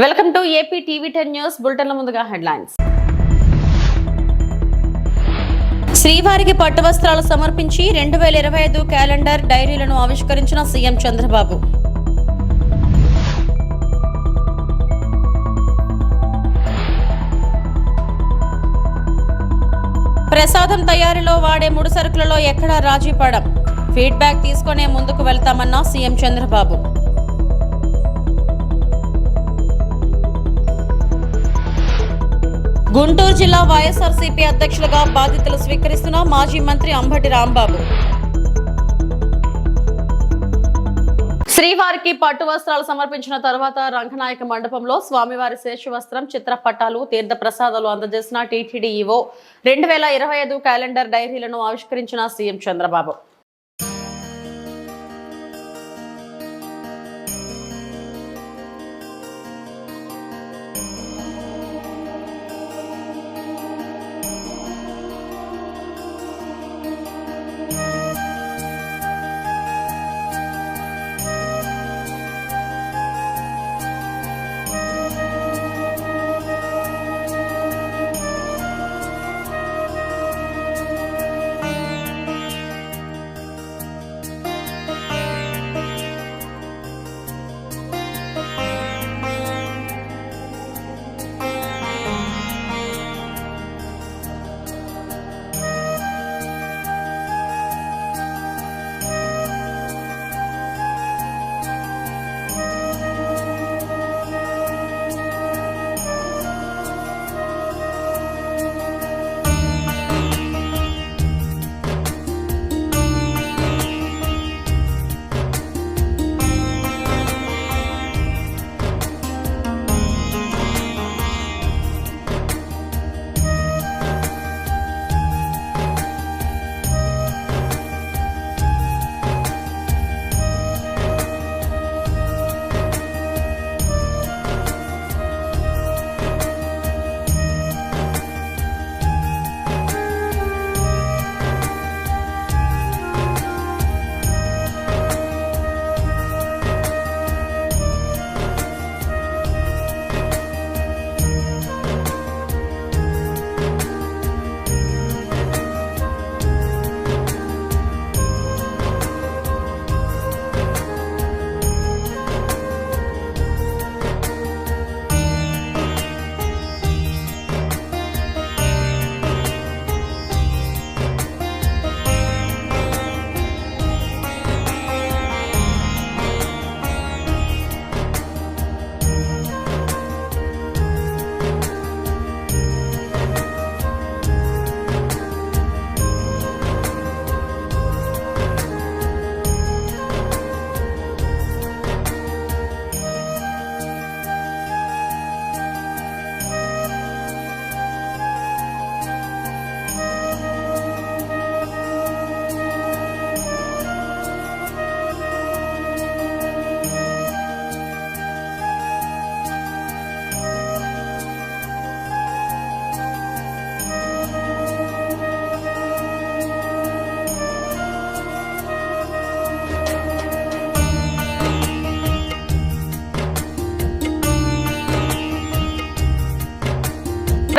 Welcome to AP TV ten news బులెటిన్ల ముందుగా headlines. శ్రీవారికి పట్టు వస్త్రాలు సమర్పించి రెండు వేల ఇరవై ఐదు క్యాలెండర్ డైరీలను ఆవిష్కరించిన సీఎం చంద్రబాబు. ప్రసాదం తయారీలో వాడే ముడి సరుకులలో ఎక్కడా రాజీ పడం ఫీడ్బ్యాక్ తీసుకునే ముందుకు వెళ్తామన్న సీఎం చంద్రబాబు. గుంటూరు జిల్లా వైఎస్ఆర్సీపీ అధ్యక్షులుగా బాధ్యతలు స్వీకరిస్తున్న మాజీ మంత్రి అంబటి రాంబాబు. శ్రీవారికి పట్టు వస్త్రాలు సమర్పించిన తర్వాత రంగనాయక మండపంలో స్వామివారి శేషవస్త్రం చిత్రపటాలు తీర్థ ప్రసాదాలు అందజేసిన టీటీడీఈఓ రెండు వేల ఇరవై ఐదు క్యాలెండర్ డైరీలను ఆవిష్కరించిన సీఎం చంద్రబాబు.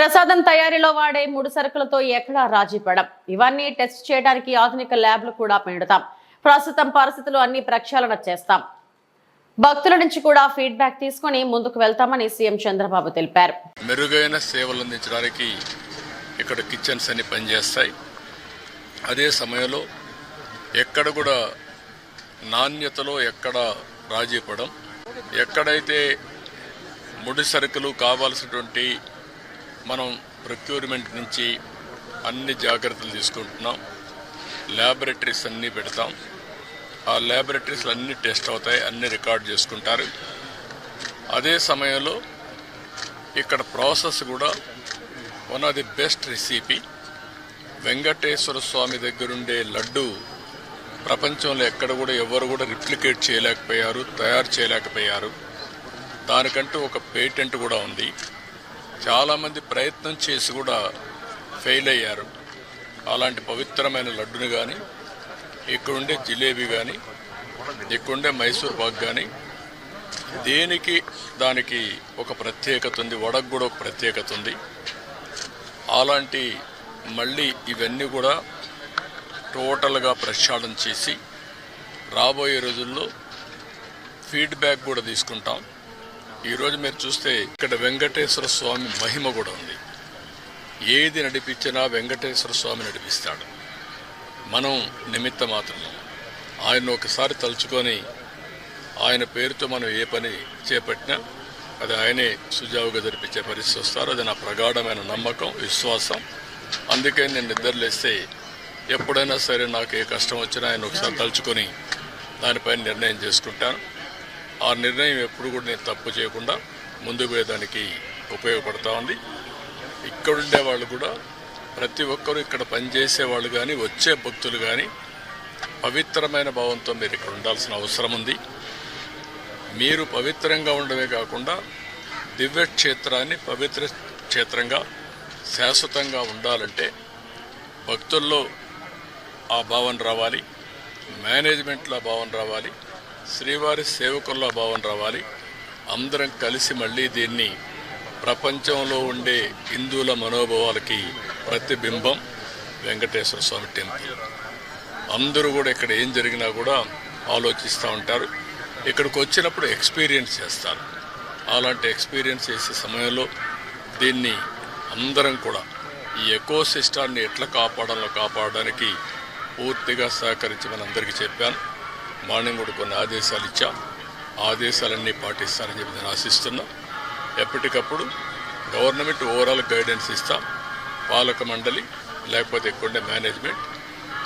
ప్రసాదం తయారీలో వాడే ముడి సరుకులతో ఎక్కడా రాజీ పడం ఇవన్నీ టెస్ట్ చేయడానికి ఆధునిక ల్యాబ్లు కూడా పెడతాం ప్రస్తుతం పరిస్థితులు అన్ని ప్రక్షాళన చేస్తాం. భక్తుల నుంచి కూడా ఫీడ్బ్యాక్ తీసుకొని ముందుకు వెళ్తామని సీఎం చంద్రబాబు తెలిపారు. మెరుగైన సేవలు అందించడానికి ఇక్కడ కిచెన్స్ అన్ని పనిచేస్తాయి. అదే సమయంలో ఎక్కడ కూడా నాణ్యతలో ఎక్కడ రాజీ పడం ఎక్కడైతే ముడి సరుకులు కావాల్సినటువంటి మనం ప్రొక్యూర్మెంట్ నుంచి అన్ని జాగ్రత్తలు తీసుకుంటున్నాం. ల్యాబొరేటరీస్ అన్నీ పెడతాం. ఆ ల్యాబొరేటరీస్లో అన్ని టెస్ట్ అవుతాయి అన్ని రికార్డ్ చేసుకుంటారు. అదే సమయంలో ఇక్కడ ప్రాసెస్ కూడా one of the best recipe Venkateswara Swamy దగ్గరుండే లడ్డు ప్రపంచంలో ఎక్కడ కూడా ఎవరు కూడా రిప్లికేట్ చేయలేకపోయారు తయారు చేయలేకపోయారు. దానికంటూ ఒక పేటెంట్ కూడా ఉంది. చాలామంది ప్రయత్నం చేసి కూడా ఫెయిల్ అయ్యారు. అలాంటి పవిత్రమైన లడ్డుని కానీ ఇక్కడుండే జిలేబీ కానీ ఇక్కడుండే మైసూర్ పాక్ కానీ దేనికి దానికి ఒక ప్రత్యేకత ఉంది వడకు కూడా ఒక ప్రత్యేకత ఉంది. అలాంటి మళ్ళీ ఇవన్నీ కూడా టోటల్గా ప్రక్షాళన చేసి రాబోయే రోజుల్లో ఫీడ్బ్యాక్ కూడా తీసుకుంటాం. ఈరోజు మీరు చూస్తే ఇక్కడ వెంకటేశ్వర స్వామి మహిమ కూడా ఉంది. ఏది నడిపించినా వెంకటేశ్వర స్వామి నడిపిస్తాడు. మనం నిమిత్త మాత్రమే. ఆయన ఒకసారి తలుచుకొని ఆయన పేరుతో మనం ఏ పని చేపట్టినా అది ఆయనే సుజావుగా జరిపించే పరిస్థితి వస్తారు. అది నా ప్రగాఢమైన నమ్మకం విశ్వాసం. అందుకే నేను నిద్రలేస్తే ఎప్పుడైనా సరే నాకు ఏ కష్టం వచ్చినా ఆయన ఒకసారి తలుచుకొని దానిపైన నిర్ణయం చేసుకుంటాను. ఆ నిర్ణయం ఎప్పుడు కూడా నేను తప్పు చేయకుండా ముందుకు పోయేదానికి ఉపయోగపడతా ఉంది. ఇక్కడుండే వాళ్ళు కూడా ప్రతి ఒక్కరూ ఇక్కడ పనిచేసే వాళ్ళు కానీ వచ్చే భక్తులు కానీ పవిత్రమైన భావంతో మీరు ఇక్కడ ఉండాల్సిన అవసరం ఉంది. మీరు పవిత్రంగా ఉండమే కాకుండా దివ్య క్షేత్రాన్ని పవిత్ర క్షేత్రంగా శాశ్వతంగా ఉండాలంటే భక్తుల్లో ఆ భావన రావాలి మేనేజ్మెంట్లో ఆ భావన రావాలి శ్రీవారి సేవకుల్లో భావం భావన రావాలి. అందరం కలిసి మళ్ళీ దీన్ని ప్రపంచంలో ఉండే హిందువుల మనోభావాలకి ప్రతిబింబం వెంకటేశ్వర స్వామి టెంపుల్. అందరూ కూడా ఇక్కడ ఏం జరిగినా కూడా ఆలోచిస్తూ ఉంటారు. ఇక్కడికి వచ్చినప్పుడు ఎక్స్పీరియన్స్ చేస్తారు. అలాంటి ఎక్స్పీరియన్స్ చేసే సమయంలో దీన్ని అందరం కూడా ఈ ఎకో సిస్టాన్ని ఎట్లా కాపాడాలో కాపాడడానికి పూర్తిగా సహకరించమని అందరికీ చెప్పాను. మార్నింగ్ కూడా కొన్ని ఆదేశాలు ఇచ్చాం. ఆదేశాలన్నీ పాటిస్తారని చెప్పి నేను ఆశిస్తున్నా. ఎప్పటికప్పుడు గవర్నమెంట్ ఓవరాల్ గైడెన్స్ ఇస్తాం. పాలక మండలి లేకపోతే కొండ మేనేజ్మెంట్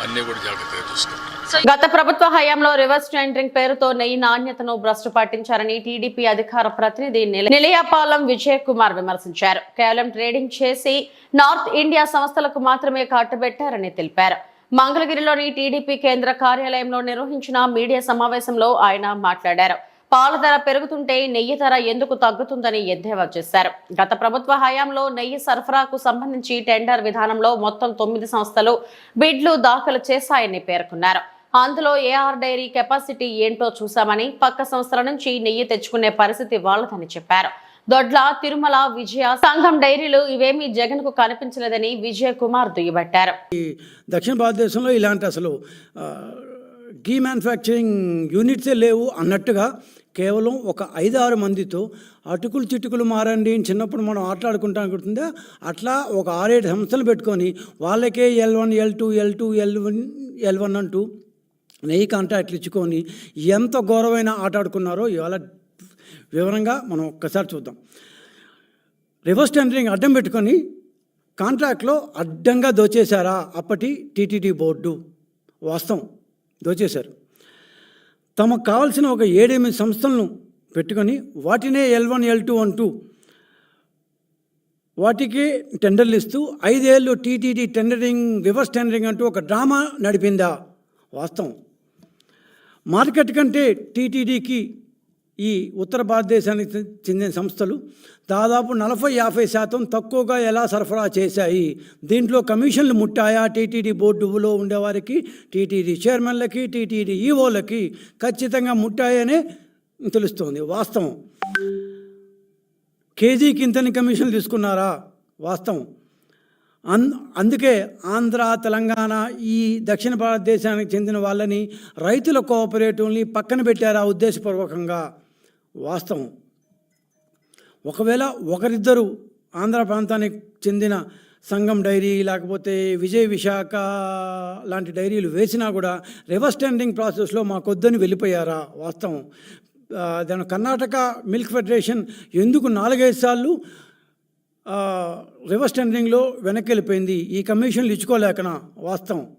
అన్నీ కూడా జాగ్రత్తగా చూసుకుంటాం గత ప్రభుత్వ హయాంలో రివర్స్ టెండరింగ్ పేరుతో నెయ్యి నాణ్యతను భ్రష్టు పట్టించారని టీడీపీ అధికార ప్రతినిధి నిల- నిలయపాలెం విజయ్ కుమార్ విమర్శించారు. కేవలం ట్రేడింగ్ చేసి నార్త్ ఇండియా సంస్థలకు మాత్రమే కట్టుబెట్టారని తెలిపారు. మంగళగిరిలోని టీడీపీ కేంద్ర కార్యాలయంలో నిర్వహించిన మీడియా సమావేశంలో ఆయన మాట్లాడారు. పాల ధర పెరుగుతుంటే నెయ్యి ధర ఎందుకు తగ్గుతుందని ఎద్దేవా చేశారు. గత ప్రభుత్వ హయాంలో నెయ్యి సరఫరాకు సంబంధించి టెండర్ విధానంలో మొత్తం తొమ్మిది సంస్థలు బిడ్లు దాఖలు చేశాయని పేర్కొన్నారు. అందులో ఏఆర్ డైరీ కెపాసిటీ ఏంటో చూశామని పక్క సంస్థల నుంచి నెయ్యి తెచ్చుకునే పరిస్థితి వాళ్ళదని చెప్పారు. దొడ్ల తిరుమల విజయ సంఘం డైరీలు ఇవేమీ జగన్కు కనిపించలేదని విజయ్ కుమార్ దుయ్యబట్టారు. ఈ దక్షిణ భారతదేశంలో ఇలాంటి అసలు గీ మ్యానుఫ్యాక్చరింగ్ యూనిట్సే లేవు అన్నట్టుగా కేవలం ఒక ఐదు ఆరు మందితో అటుకులు చిటుకులు మారండి అని చిన్నప్పుడు మనం ఆటలాడుకుంటాం అనుకుంటుందా అట్లా ఒక ఆరేడు సంస్థలు పెట్టుకొని వాళ్ళకే L one L two L two L one L one అంటూ నెయ్యి కాంటాక్ట్లు ఇచ్చుకొని ఎంత ఘోరమైన ఆట ఆడుకున్నారో ఇవాళ వివరంగా మనం ఒక్కసారి చూద్దాం. రివర్స్ టెండరింగ్ అడ్డం పెట్టుకొని కాంట్రాక్ట్లో అడ్డంగా దోచేశారా? అప్పటి టీటీడీ బోర్డు వాస్తవం దోచేశారు. తమకు కావాల్సిన ఒక ఏడెనిమిది సంస్థలను పెట్టుకొని వాటినే ఎల్ వన్ ఎల్ టూ అంటూ వాటికి టెండర్లు ఇస్తూ ఐదేళ్ళు టీటీడీ టెండరింగ్ రివర్స్ టెండరింగ్ అంటూ ఒక డ్రామా నడిపిందా? వాస్తవం. మార్కెట్ కంటే టీటీడీకి ఈ ఉత్తర భారతదేశానికి చెందిన సంస్థలు దాదాపు నలభై యాభై శాతం తక్కువగా ఎలా సరఫరా చేశాయి? దీంట్లో కమిషన్లు ముట్టాయా? టీటీడీ బోర్డులో ఉండేవారికి టీటీడీ చైర్మన్లకి టీటీడీ ఈఓలకి ఖచ్చితంగా ముట్టాయనే తెలుస్తోంది వాస్తవం. కేజీకి ఇంతని కమిషన్లు తీసుకున్నారా? వాస్తవం. అన్ అందుకే ఆంధ్ర తెలంగాణ ఈ దక్షిణ భారతదేశానికి చెందిన వాళ్ళని రైతుల కోఆపరేటివ్ని పక్కన పెట్టారా ఉద్దేశపూర్వకంగా? వాస్తవం. ఒకవేళ ఒకరిద్దరు ఆంధ్ర ప్రాంతానికి చెందిన సంఘం డైరీ లేకపోతే విజయ విశాఖ లాంటి డైరీలు వేసినా కూడా రివర్స్ టెండరింగ్ ప్రాసెస్లో మాకొద్దని వెళ్ళిపోయారా? వాస్తవం. దాని కర్ణాటక మిల్క్ ఫెడరేషన్ ఎందుకు నాలుగైదు సార్లు రివర్స్ టెండరింగ్లో వెనక్కి వెళ్ళిపోయింది? ఈ కమిషన్లు ఇచ్చుకోలేకనా? వాస్తవం.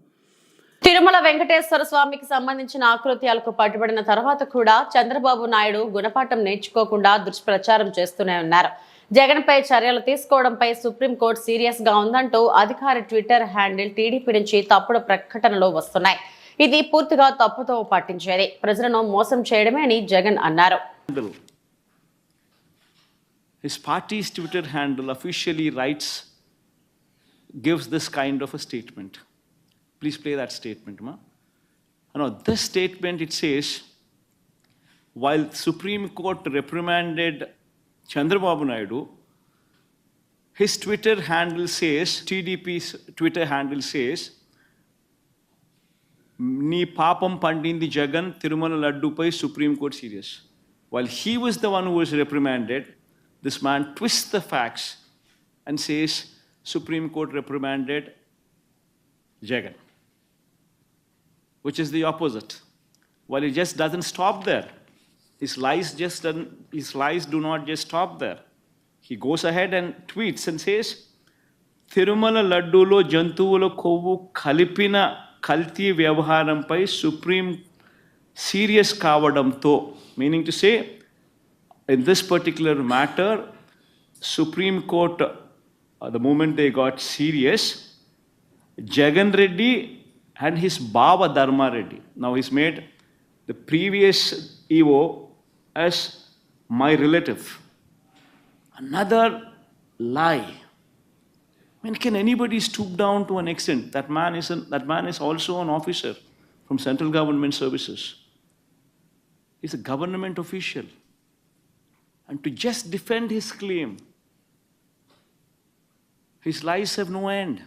తిరుమల వెంకటేశ్వర స్వామికి సంబంధించిన ఆకృత్యాలకు పట్టుబడిన తర్వాత కూడా చంద్రబాబు నాయుడు గుణపాఠం నేర్చుకోకుండా దుష్ప్రచారం చేస్తూనే ఉన్నారు జగన్ పై చర్యలు తీసుకోవడంపై సుప్రీంకోర్టు సీరియస్గా ఉందంటూ అధికారి ట్విట్టర్ హ్యాండిల్ టీడీపీ నుంచి తప్పుడు ప్రకటనలు వస్తున్నాయి ఇది పూర్తిగా తప్పుతో పట్టించేది ప్రజలను మోసం చేయడమే అని జగన్ అన్నారు handle. His party's Twitter handle officially writes, gives this kind of a statement. Please play that statement, ma. No, this statement it says, while Supreme Court reprimanded Chandrababu Naidu, his Twitter handle says, TDP's Twitter handle says, నీ పాపం పండింది Jagan Tirumala లడ్డూపై supreme court serious while he was the one who was reprimanded this man twist the facts and says supreme court reprimanded Jagan which is the opposite. Well, it just doesn't stop there. His lies just doesn't, his lies do not just stop there. He goes ahead and tweets and says, Tirumala లడ్డూలో జంతువుల కొవ్వు కలిపిన కల్తీ వ్యవహారంపై supreme serious కావడంతో meaning to say in this particular matter, Supreme Court, uh, the moment they got serious, Jagan Reddy and his Baba Dharma Reddy. Now he's made the previous EO as my relative. Another lie. Mean, can anybody stoop down to an extent? That man is an, that man is also an officer from central government services. He's a government official. And to just defend his claim, his lies have no end.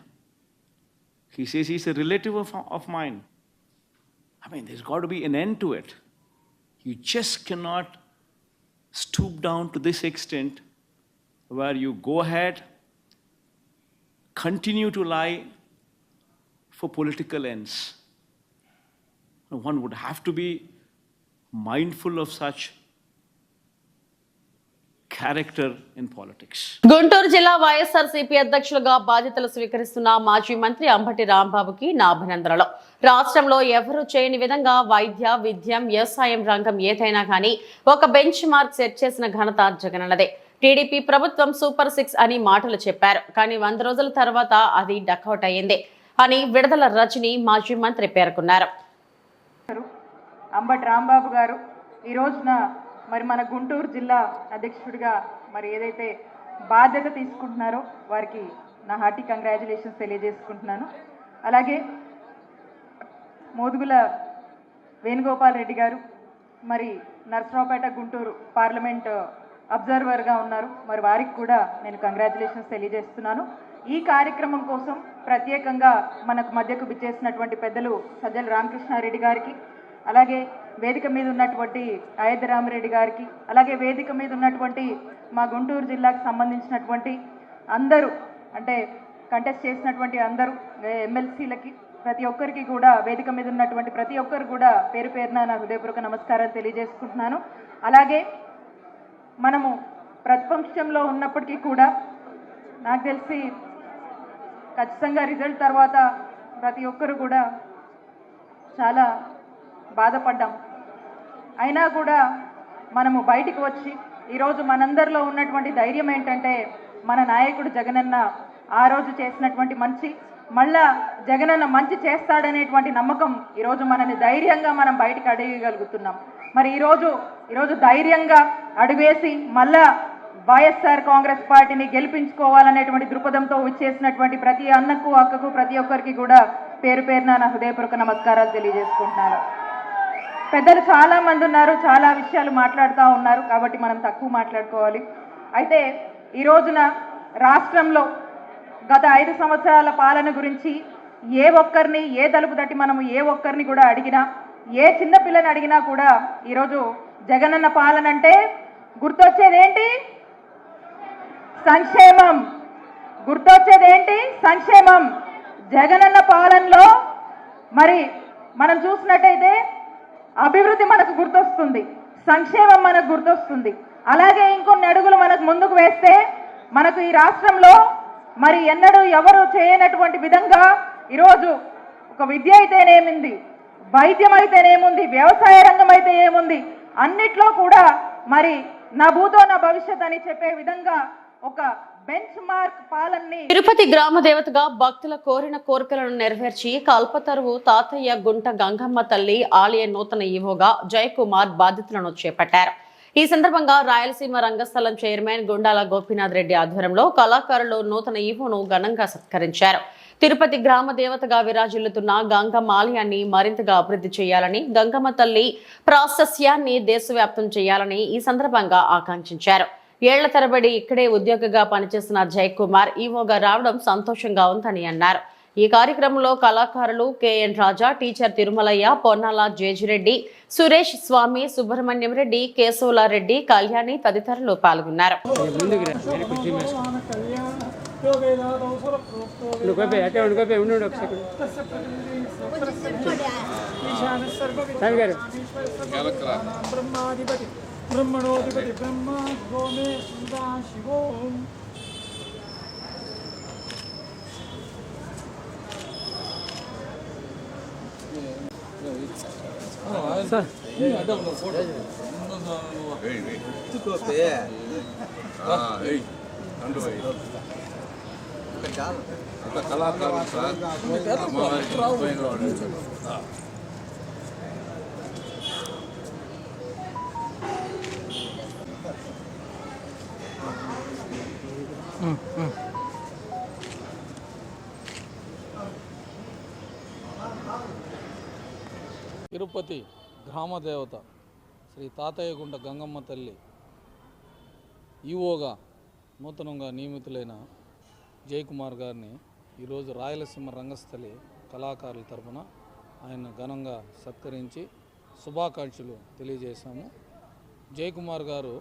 He says he's a relative of, of mine. I mean, there's got to be an end to it. You just cannot stoop down to this extent where you go ahead, continue to lie for political ends. One would have to be mindful of such character in politics. Guntur జిల్లా YSRCP అధ్యక్షులుగా బాధ్యతలు స్వీకరిస్తున్న మాజీ మంత్రి అంబటి రాంబాబుకి నా అభినందనలు. రాష్ట్రంలో ఎవరూ చేయని విధంగా వైద్య విద్యం వ్యవసాయం రంగం ఏదైనా కానీ ఒక బెంచ్ మార్క్ సెట్ చేసిన ఘనత జగనన్నదే. టీడీపీ ప్రభుత్వం సూపర్ సిక్స్ అని మాటలు చెప్పారు. కానీ వంద రోజుల తర్వాత అది డకౌట్ అయ్యింది అని విడుదల రజని మాజీ మంత్రి పేర్కొన్నారు. అంబటి రాంబాబు గారు ఈ రోజున మరి మన గుంటూరు జిల్లా అధ్యక్షుడిగా మరి ఏదైతే బాధ్యత తీసుకుంటున్నారో వారికి నా హార్టీ కంగ్రాచులేషన్స్ తెలియజేసుకుంటున్నాను. అలాగే మోదుగుల వేణుగోపాల్ రెడ్డి గారు మరి నర్సరావుపేట గుంటూరు పార్లమెంట్ అబ్జర్వర్గా ఉన్నారు. మరి వారికి కూడా నేను కంగ్రాచులేషన్స్ తెలియజేస్తున్నాను. ఈ కార్యక్రమం కోసం ప్రత్యేకంగా మనకు మధ్యకు విచ్చేసినటువంటి పెద్దలు సజ్జల రామకృష్ణారెడ్డి గారికి అలాగే వేదిక మీద ఉన్నటువంటి అయోధ్య రామరెడ్డి గారికి అలాగే వేదిక మీద ఉన్నటువంటి మా గుంటూరు జిల్లాకు సంబంధించినటువంటి అందరూ అంటే కంటెస్ట్ చేసినటువంటి అందరూ ఎమ్మెల్సీలకి ప్రతి ఒక్కరికి కూడా వేదిక మీద ఉన్నటువంటి ప్రతి ఒక్కరు కూడా పేరు పేరున నా హృదయపూర్వక నమస్కారాలు తెలియజేసుకుంటున్నాను. అలాగే మనము ప్రతిపక్షంలో ఉన్నప్పటికీ కూడా నాకు తెలిసి ఖచ్చితంగా రిజల్ట్ తర్వాత ప్రతి ఒక్కరు కూడా చాలా బాధపడ్డాం. అయినా కూడా మనము బయటికి వచ్చి ఈరోజు మనందరిలో ఉన్నటువంటి ధైర్యం ఏంటంటే మన నాయకుడు జగనన్న ఆ రోజు చేసినటువంటి మంచి మళ్ళా జగనన్న మంచి చేస్తాడనేటువంటి నమ్మకం ఈరోజు మనని ధైర్యంగా మనం బయటకు అడగగలుగుతున్నాం. మరి ఈరోజు ఈరోజు ధైర్యంగా అడుగేసి మళ్ళా వైఎస్ఆర్ కాంగ్రెస్ పార్టీని గెలిపించుకోవాలనేటువంటి దృక్పథంతో వచ్చేసినటువంటి ప్రతి అన్నకు అక్కకు ప్రతి ఒక్కరికి కూడా పేరు పేరున నా హృదయపూర్వక నమస్కారాలు తెలియజేసుకుంటున్నాను. పెద్దలు చాలా మంది ఉన్నారు చాలా విషయాలు మాట్లాడుతూ ఉన్నారు కాబట్టి మనం తక్కువ మాట్లాడుకోవాలి. అయితే ఈ రోజున రాష్ట్రంలో గత ఐదు సంవత్సరాల పాలన గురించి ఏ ఒక్కరిని ఏ తలుపు తట్టి మనము ఏ ఒక్కరిని కూడా అడిగినా ఏ చిన్న పిల్లని అడిగినా కూడా ఈరోజు జగనన్న పాలన అంటే గుర్తొచ్చేదేంటి సంక్షేమం. గుర్తొచ్చేది ఏంటి? సంక్షేమం. జగనన్న పాలనలో మరి మనం చూసినట్టయితే అభివృద్ధి మనకు గుర్తొస్తుంది. సంక్షేమం మనకు గుర్తొస్తుంది. అలాగే ఇంకొన్ని అడుగులు మనకు ముందుకు వేస్తే మనకు ఈ రాష్ట్రంలో మరి ఎన్నడూ ఎవరు చేయనటువంటి విధంగా ఈరోజు ఒక విద్య అయితేనేమింది వైద్యం అయితేనేముంది వ్యవసాయ రంగం అయితే ఏముంది అన్నిట్లో కూడా మరి నా భూతో నా భవిష్యత్ అని చెప్పే విధంగా ఒక తిరుపతి గ్రామ దేవతగా భక్తుల కోరిన కోరికలను నెరవేర్చి కల్పతరువు తాతయ్య గుంట గంగమ్మ తల్లి ఆలయ నూతన ఈవోగా జయకుమార్ బాధ్యతలను చేపట్టారు. ఈ సందర్భంగా రాయలసీమ రంగస్థలం చైర్మన్ గుండాల గోపీనాథ్ రెడ్డి ఆధ్వర్యంలో కళాకారులు నూతన ఈవోను ఘనంగా సత్కరించారు. తిరుపతి గ్రామ దేవతగా విరాజిల్లుతున్న గంగమ్మ ఆలయాన్ని మరింతగా అభివృద్ధి చేయాలని గంగమ్మ తల్లి ప్రాశస్యాన్ని దేశవ్యాప్తం చేయాలని ఈ సందర్భంగా ఆకాంక్షించారు. ఏళ్ళ తరబడి ఇక్కడే ఉద్యోగిగా పనిచేసిన జయకుమార్ ఈవోగా రావడం సంతోషంగా ఉందని అన్నారు. ఈ కార్యక్రమంలో కళాకారులు కెఎన్ రాజా టీచర్ తిరుమలయ్య పొన్నాల జేజిరెడ్డి సురేష్ స్వామి సుబ్రహ్మణ్యం రెడ్డి కేశవులారెడ్డి కళ్యాణి తదితరులు పాల్గొన్నారు. బ్రహ్మాధిపతి అటే ఉండుకోపోయి ఉండు ఉండు ఒక సెకండ్ స్వామి గారు తిరుపతి గ్రామదేవత శ్రీ తాతయ్యగుంట గంగమ్మ తల్లి ఈవోగా నూతనంగా నియమితులైన జయకుమార్ గారిని ఈరోజు రాయలసీమ రంగస్థలి కళాకారుల తరపున ఆయన ఘనంగా సత్కరించి శుభాకాంక్షలు తెలియజేశాము. జయకుమార్ గారు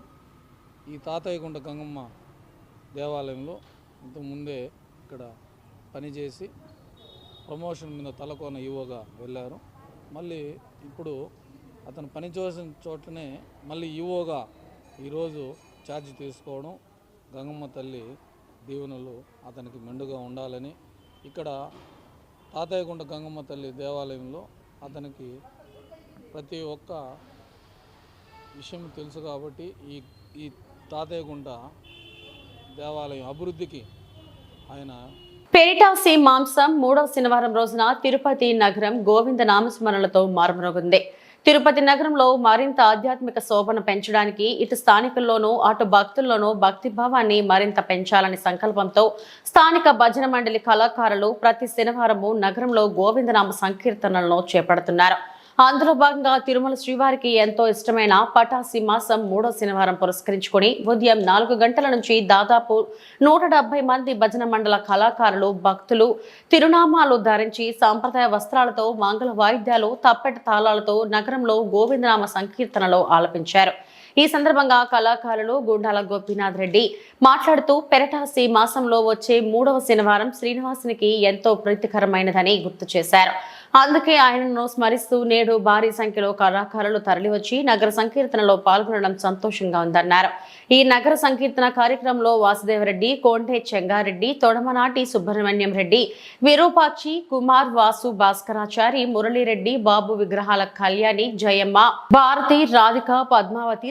ఈ తాతయ్యగుంట గంగమ్మ దేవాలయంలో ఇంతకుముందే ఇక్కడ పనిచేసి ప్రమోషన్ మీద తలకోన ఈవోగా వెళ్ళారు. మళ్ళీ ఇప్పుడు అతను పనిచేసిన చోటనే మళ్ళీ ఈవోగా ఈరోజు ఛార్జ్ తీసుకోవడం గంగమ్మ తల్లి దీవెనలు అతనికి మెండుగా ఉండాలని ఇక్కడ తాతయ్యగుంట గంగమ్మ తల్లి దేవాలయంలో అతనికి ప్రతి ఒక్క విషయం తెలుసు కాబట్టి ఈ ఈ తాతయ్యగుంట దేవాలయం అభివృద్ధికి ఆయన పెరిటాసి మాంసం మూడవ శనివారం రోజున తిరుపతి నగరం గోవింద నామస్మరణలతో మారుమరుగుంది. తిరుపతి నగరంలో మరింత ఆధ్యాత్మిక శోభను పెంచడానికి ఇటు స్థానికుల్లోనూ అటు భక్తుల్లోనూ భక్తి భావాన్ని మరింత పెంచాలని సంకల్పంతో స్థానిక భజన మండలి కళాకారులు ప్రతి శనివారము నగరంలో గోవిందనామ సంకీర్తనలను చేపడుతున్నారు. అందులో భాగంగా తిరుమల శ్రీవారికి ఎంతో ఇష్టమైన పటాసి మాసం మూడో శనివారం పురస్కరించుకొని ఉదయం నాలుగు గంటల నుంచి దాదాపు నూట మంది భజన మండల కళాకారులు భక్తులు తిరునామాలు ధరించి సాంప్రదాయ వస్త్రాలతో మంగళ వాయిద్యాలు తప్పెట తాళాలతో నగరంలో గోవిందనామ సంకీర్తనలో ఆలపించారు. ఈ సందర్భంగా కళాకారులు గుండాల గోపీనాథ్ రెడ్డి మాట్లాడుతూ పెరటాసి మాసంలో వచ్చే మూడవ శనివారం శ్రీనివాసునికి ఎంతో ప్రీతికరమైనదని గుర్తు చేశారు. అందుకే ఆయనను స్మరిస్తూ నేడు భారీ సంఖ్యలో కళాకారులు తరలివచ్చి నగర సంకీర్తనలో పాల్గొనడం సంతోషంగా ఉందన్నారు. ఈ నగర సంకీర్తన కార్యక్రమంలో వాసుదేవరెడ్డి కోంటే చెంగారెడ్డి తొడమనాటి సుబ్రహ్మణ్యం రెడ్డి విరూపాక్షి కుమార్ వాసు భాస్కరాచారి మురళీరెడ్డి బాబు విగ్రహాల కళ్యాణి జయమ్మ భారతి రాధిక పద్మావతి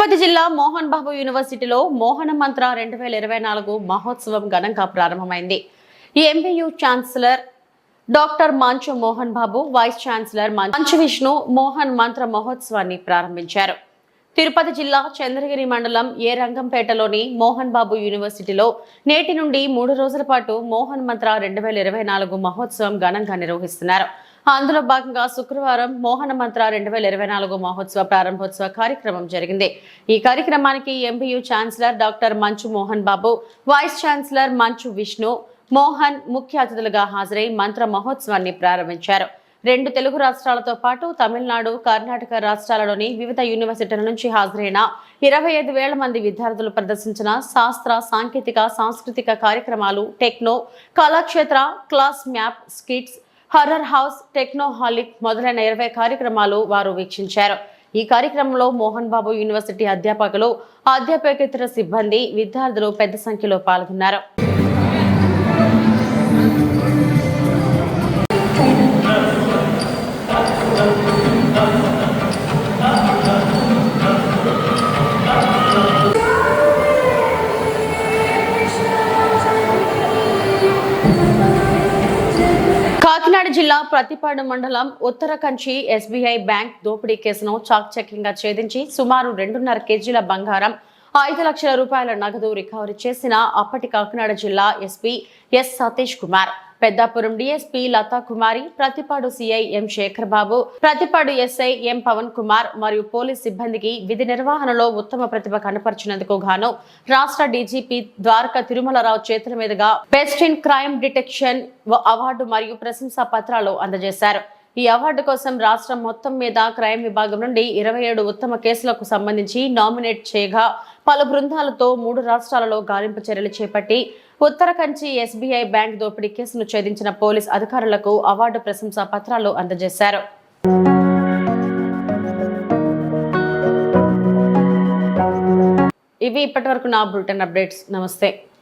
తిరుపతి జిల్లా మోహన్ బాబు యూనివర్సిటీలో మోహన్ మంత్ర రెండు వేల ఇరవై నాలుగు మహోత్సవం ఘనంగా ప్రారంభమైంది. ఎంబీయు ఛాన్సలర్ డాక్టర్ మంచు మోహన్ బాబు వైస్ ఛాన్సలర్ మంచు విష్ణు మోహన్ మంత్ర మహోత్సవాన్ని ప్రారంభించారు. తిరుపతి జిల్లా చంద్రగిరి మండలం ఏ రంగంపేటలోని మోహన్ బాబు యూనివర్సిటీలో నేటి నుండి మూడు రోజుల పాటు మోహన్ మంత్ర రెండు వేల ఇరవై నాలుగు మహోత్సవం ఘనంగా నిర్వహిస్తున్నారు. అందులో భాగంగా శుక్రవారం మోహన మంత్ర రెండు వేల ఇరవై నాలుగు మహోత్సవ ప్రారంభోత్సవ కార్యక్రమం జరిగింది. ఈ కార్యక్రమానికి ఎంబీయూ ఛాన్సలర్ డాక్టర్ మంచు మోహన్ బాబు వైస్ ఛాన్సలర్ మంచు విష్ణు మోహన్ ముఖ్య అతిథులుగా హాజరై మంత్ర మహోత్సవాన్ని ప్రారంభించారు. రెండు తెలుగు రాష్ట్రాలతో పాటు తమిళనాడు కర్ణాటక రాష్ట్రాలలోని వివిధ యూనివర్సిటీల నుంచి హాజరైన ఇరవై ఐదు వేల మంది విద్యార్థులు ప్రదర్శించిన శాస్త్ర సాంకేతిక సాంస్కృతిక కార్యక్రమాలు techno Kalakshetra class map skits horror house technoholic మొదలైన ఇరవై కార్యక్రమాలు వారు వీక్షించారు. ఈ కార్యక్రమంలో మోహన్ బాబు యూనివర్సిటీ అధ్యాపకులు అధ్యాపకేతర సిబ్బంది విద్యార్థులు పెద్ద సంఖ్యలో పాల్గొన్నారు. కాకినాడ జిల్లా ప్రతిపాడు మండలం ఉత్తర కంచి ఎస్బీఐ బ్యాంక్ దోపిడీ కేసును చాకచక్యంగా ఛేదించి సుమారు రెండున్నర కేజీల బంగారం ఐదు లక్షల రూపాయల నగదు రికవరీ చేసిన అప్పటి కాకినాడ జిల్లా SP S Satish Kumar. Peddapuram DSP Latha Kumari Prathipadu CI M Sekhar Babu Prathipadu SI M Pavan Kumar మరియు పోలీస్ సిబ్బందికి విధి నిర్వహణలో ఉత్తమ ప్రతిభ కనపరిచినందుకు గాను రాష్ట్ర డీజీపీ ద్వారకా తిరుమలరావు చేతుల మీదుగా best in crime detection award మరియు ప్రశంసా పత్రాలు అందజేశారు. ఈ అవార్డు కోసం రాష్ట్రం మొత్తం మీద క్రైమ్ విభాగం నుండి ఇరవై ఏడు ఉత్తమ కేసులకు సంబంధించి నామినేట్ చేయగా పలు బృందాలతో మూడు రాష్ట్రాలలో గాలింపు చర్యలు చేపట్టి ఉత్తర కంచి ఎస్బీఐ బ్యాంక్ దోపిడీ కేసును ఛేదించిన పోలీస్ అధికారులకు అవార్డు ప్రశంసా పత్రాలు అందజేశారు. ఇవి ఇప్పటివరకు నా బులెటిన్ అప్డేట్స్. నమస్తే.